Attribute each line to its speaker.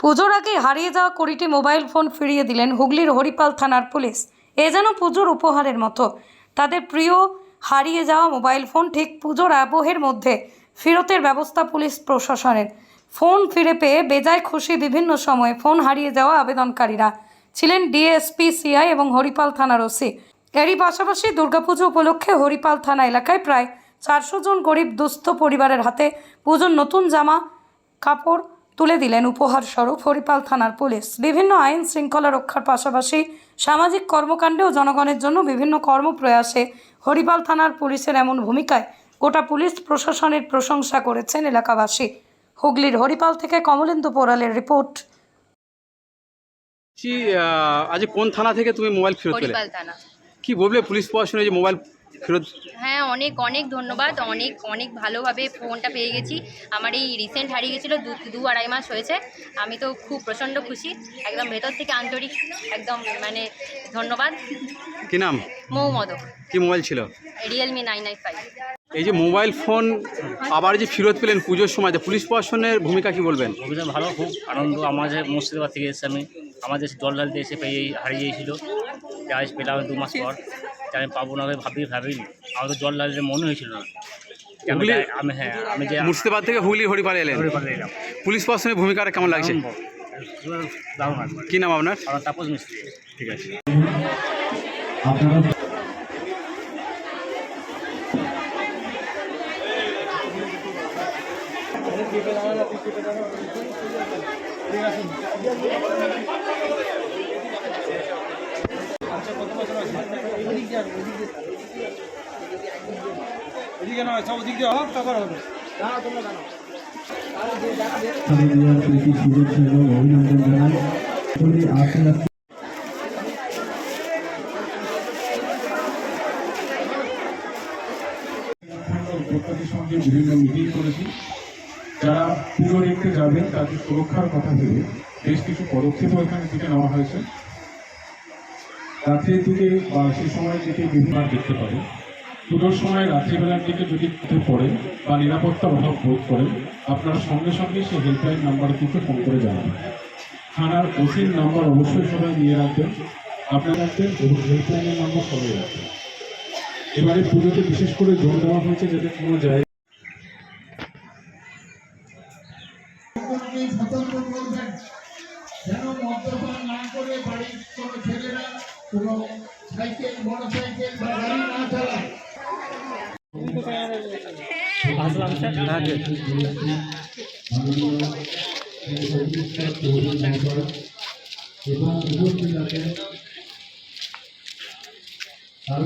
Speaker 1: পুজোর আগে হারিয়ে যাওয়া কুড়িটি মোবাইল ফোন ফিরিয়ে দিলেন হুগলির হরিপাল থানার পুলিশ। এ যেন পুজোর উপহারের মতো। তাদের প্রিয় হারিয়ে যাওয়া মোবাইল ফোন ঠিক পুজোর আবহের মধ্যে ফেরতের ব্যবস্থা পুলিশ প্রশাসনের। ফোন ফিরে পেয়ে বেজায় খুশি বিভিন্ন সময়ে ফোন হারিয়ে যাওয়া আবেদনকারীরা ছিলেন ডিএসপি, সিআই এবং হরিপাল থানার ওসি। এরই পাশাপাশি দুর্গাপুজো উপলক্ষে হরিপাল থানা এলাকায় প্রায় চারশো জন গরিব দুস্থ পরিবারের হাতে পুজোর নতুন জামা, কাপড় তুলে দিলেন উপহার স্বরূপ হরিপাল থানার পুলিশ। বিভিন্ন আইন শৃঙ্খলা রক্ষার পাশাপাশি সামাজিক কর্মকাণ্ডে ও জনগণের জন্য বিভিন্ন কর্মপ্রয়াসে হরিপাল থানার পুলিশের এমন ভূমিকায় গোটা পুলিশ প্রশাসনের প্রশংসা করেছেন এলাকাবাসী। হুগলির হরিপাল থেকে কমলেন্দু পোড়ালের রিপোর্ট।
Speaker 2: আজ কোন থানা থেকে তুমি মোবাইল ফেরত পেলে?
Speaker 3: হরিপাল থানা।
Speaker 2: কি বলবে পুলিশ প্রশাসনে যে মোবাইল ফেরত
Speaker 3: হ্যাঁ অনেক অনেক ধন্যবাদ। অনেক অনেক ভালোভাবে ফোনটা পেয়ে গেছি। আমার এই রিসেন্ট হারিয়ে গেছিল দু দু আড়াই মাস হয়েছে। আমি তো খুব প্রচণ্ড খুশি। একদম ভেতর থেকে আন্তরিক একদম মানে ধন্যবাদ।
Speaker 2: কি নাম?
Speaker 3: মৌ মদক
Speaker 2: কি মোবাইল ছিল?
Speaker 3: রিয়েলমি নাইন নাইন ফাইভ
Speaker 2: এই যে মোবাইল ফোন আবার যে ফেরত পেলেন পুজোর সময় পুলিশ প্রশাসনের ভূমিকা কি বলবেন?
Speaker 4: অভিযান ভালো খুব আনন্দ। আমাদের মুর্শিদাবাদ থেকে এসে আমি আমাদের জল ঢালতে এসে পেয়ে হারিয়ে গিয়েছিল যে আজ পেলাম দু মাস পর। যে আমি পাবো না ভাবি ভাবিনি। আমার তো জল ঢালতে মনে হয়েছিল না। আমি
Speaker 2: হুগলি-
Speaker 4: আমি হ্যাঁ আমি যে
Speaker 2: মুর্শিদাবাদ থেকে হুগলি হরিপালে এলেন।
Speaker 4: হরিপালে এলাম।
Speaker 2: পুলিশ প্রশাসনের ভূমিকাটা কেমন লাগছে। কি নাম আপনার?
Speaker 4: আমার তাপস মিস্ত্রি।
Speaker 2: ঠিক আছে।
Speaker 5: যারা পুজো দেখতে যাবেন, তাদের সুরক্ষার কথা ভেবে বেশ কিছু পদক্ষেপও এখানে থেকে নেওয়া হয়েছে। রাত্রের দিকে বা সে সময়ের দিকে বিভিন্ন দেখতে পারে। পুজোর সময় রাত্রিবেলার দিকে যদি পড়েন বা নিরাপত্তার অভাব বোধ করেন আপনারা সঙ্গে সঙ্গে সেই হেল্পলাইন নাম্বারে কিন্তু ফোন করে জানাবেন থানার ওসির নাম্বার অবশ্যই সবাই নিয়ে রাখবেন। আপনারা রাখবেন এবং হেল্পলাইনের নাম্বার সবাই রাখবেন। এবারে পুজোতে বিশেষ করে জোর দেওয়া হয়েছে যাতে কোনো জায়গায়
Speaker 6: যেন মদ্যপান না করে বাড়ির কোনো ছেলেরা কোনো সাইকেল মোটর সাইকেল বা গাড়ি না চালায়।
Speaker 5: এবং পুজোর দিন আরও